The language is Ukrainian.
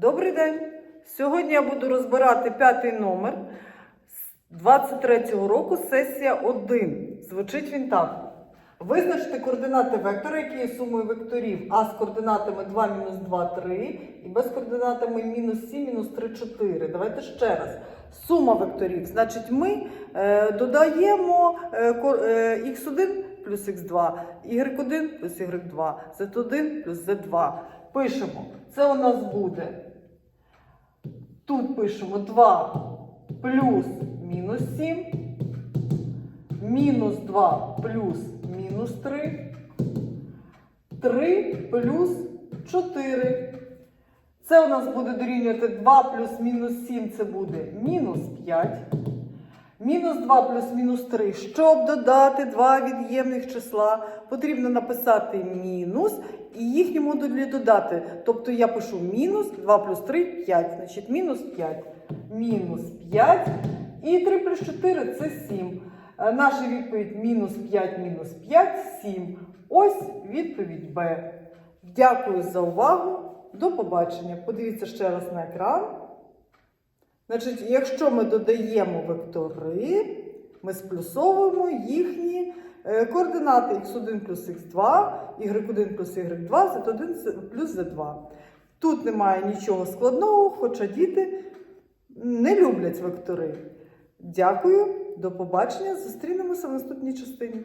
Добрий день! Сьогодні я буду розбирати п'ятий номер з 23-го року, сесія 1. Звучить він так. Визначте координати вектора, які є сумою векторів А з координатами 2, мінус 2, 3, і без координатами мінус 7, мінус 3, 4. Давайте ще раз. Сума векторів. Значить, ми е, додаємо е, е, x1 плюс x2, y1 плюс y2, z1 плюс z2. Пишемо. Це у нас буде. Тут пишемо 2 плюс мінус 7, мінус 2 плюс мінус 3, 3 плюс 4. Це у нас буде дорівнювати 2 плюс мінус 7, це буде мінус 5. Мінус 2 плюс мінус 3. Щоб додати два від'ємних числа, потрібно написати мінус і їхні модулі додати. Тобто я пишу мінус 2 плюс 3 5. Значить, мінус 5. Мінус 5. І 3 плюс 4 це 7. Е, Наша відповідь мінус 5 мінус 5 7. Ось відповідь Б. Дякую за увагу. До побачення. Подивіться ще раз на екран. Значить, якщо ми додаємо вектори, ми сплюсовуємо їхні е, координати x1 плюс x2, y1 плюс y2, z1 плюс z2. Тут немає нічого складного, хоча діти не люблять вектори. Дякую, до побачення. Зустрінемося в наступній частині.